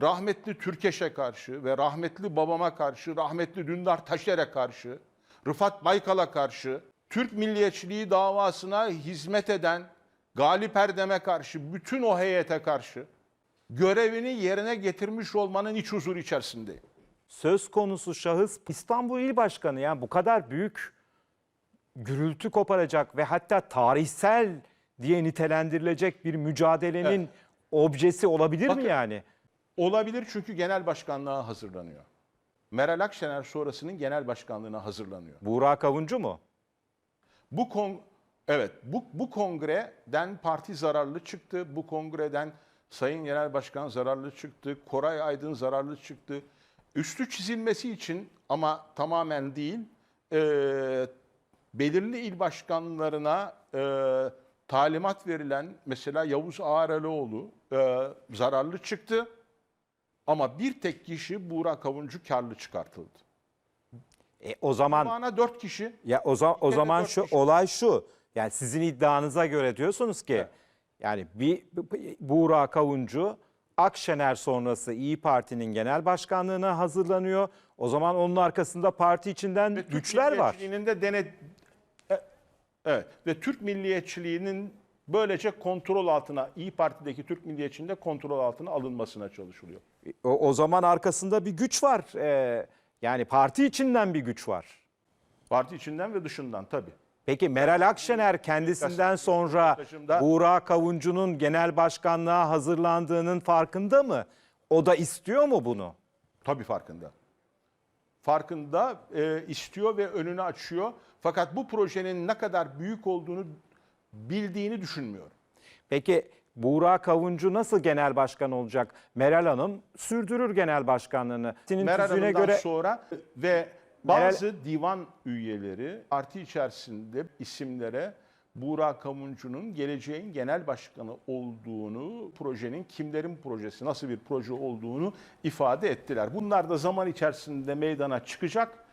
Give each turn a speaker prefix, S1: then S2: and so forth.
S1: rahmetli Türkeş'e karşı ve rahmetli babama karşı, rahmetli Dündar Taşer'e karşı, Rıfat Baykal'a karşı, Türk milliyetçiliği davasına hizmet eden Galip Erdem'e karşı, bütün o heyete karşı görevini yerine getirmiş olmanın iç huzuru içerisindeyim.
S2: Söz konusu şahıs İstanbul İl Başkanı yani bu kadar büyük gürültü koparacak ve hatta tarihsel diye nitelendirilecek bir mücadelenin
S1: Evet.
S2: objesi olabilir
S1: Bakın-
S2: mi yani?
S1: Olabilir çünkü genel başkanlığa hazırlanıyor. Meral Akşener sonrasının genel başkanlığına hazırlanıyor.
S2: Buğra Avuncu mu?
S1: Bu kon evet bu bu kongreden parti zararlı çıktı. Bu kongreden Sayın Genel Başkan zararlı çıktı. Koray Aydın zararlı çıktı. Üstü çizilmesi için ama tamamen değil e, belirli il başkanlarına e, talimat verilen mesela Yavuz Ağaralioğlu e, zararlı çıktı. Ama bir tek kişi Buğra Kavuncu karlı çıkartıldı.
S2: E, o zaman
S1: Bana dört kişi
S2: ya o, za- o
S1: Türkiye'de
S2: zaman
S1: dört
S2: şu
S1: kişi.
S2: olay şu. Yani sizin iddianıza göre diyorsunuz ki yani bir Buğra Kavuncu Akşener sonrası İyi Parti'nin genel başkanlığına hazırlanıyor. O zaman onun arkasında parti içinden
S1: Ve Türk
S2: güçler var.
S1: milliyetçiliğinin de dene... E- Evet ve Türk milliyetçiliğinin böylece kontrol altına, İyi Parti'deki Türk milliyetçiliğinin de kontrol altına alınmasına çalışılıyor.
S2: O, o zaman arkasında bir güç var. Ee, yani parti içinden bir güç var.
S1: Parti içinden ve dışından tabii.
S2: Peki Meral Akşener kendisinden sonra Buğra Kavuncu'nun genel başkanlığa hazırlandığının farkında mı? O da istiyor mu bunu?
S1: Tabii farkında. Farkında e, istiyor ve önünü açıyor. Fakat bu projenin ne kadar büyük olduğunu bildiğini düşünmüyorum.
S2: Peki Buğra Kavuncu nasıl genel başkan olacak? Meral Hanım sürdürür genel başkanlığını. Senin
S1: Meral Hanım'dan
S2: göre
S1: sonra ve
S2: Meral-
S1: bazı divan üyeleri parti içerisinde isimlere Buğra Kamuncu'nun geleceğin genel başkanı olduğunu, projenin kimlerin projesi, nasıl bir proje olduğunu ifade ettiler. Bunlar da zaman içerisinde meydana çıkacak